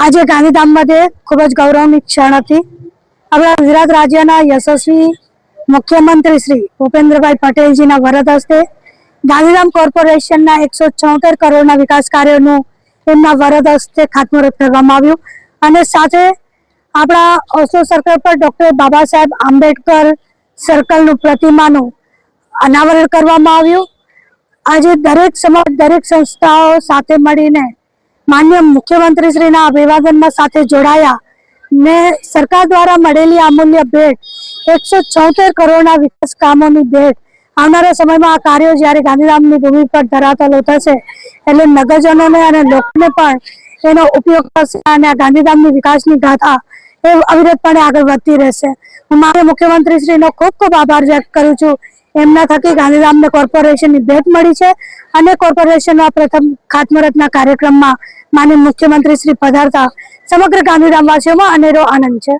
આજે ગાંધીધામ માટે ખૂબ જ ગૌરવની ક્ષણ હતી. આપણા ગુજરાત રાજ્યના યશસ્વી મુખ્યમંત્રી શ્રી ભૂપેન્દ્રભાઈ પટેલજીના વરદ હસ્તે ગાંધીધામ કોર્પોરેશનના એકસો છોતેર કરોડના વિકાસ કાર્યોનું એમના વરદ હસ્તે ખાતમુહૂર્ત કરવામાં આવ્યું. અને સાથે આપણા ઓસ્લો સર્કલ પર ડૉક્ટર બાબા સાહેબ આંબેડકર સર્કલનું પ્રતિમાનું અનાવરણ કરવામાં આવ્યું. આજે દરેક સમાજ, દરેક સંસ્થાઓ સાથે મળીને માન્ય મુખ્યમંત્રીશ્રીના અભિવાદનમાં સાથે જોડાયા ને સરકાર દ્વારા મળેલી અમૂલ્ય ભેટ એકસો છોતેર કરોડના વિકાસ કામોની ભેટ આવનારા સમયમાં આ કાર્યો જ્યારે ગાંધીધામની ભૂમિ પર ધરાતલો થશે એટલે નગરજનોને અને લોકોને પણ એનો ઉપયોગ થશે અને ગાંધીધામની વિકાસની ગાથા એ અવિરતપણે આગળ વધતી રહેશે. હું માન્ય મુખ્યમંત્રીશ્રીનો ખૂબ ખૂબ આભાર વ્યક્ત કરું છું. એમના થકી ગાંધીધામને કોર્પોરેશનની ભેટ મળી છે અને કોર્પોરેશનના પ્રથમ ખાતમુહૂર્તના કાર્યક્રમમાં માન્ય મુખ્યમંત્રી શ્રી પધારતા સમગ્ર ગાંધીધામવાસીઓમાં અનેરો આનંદ છે.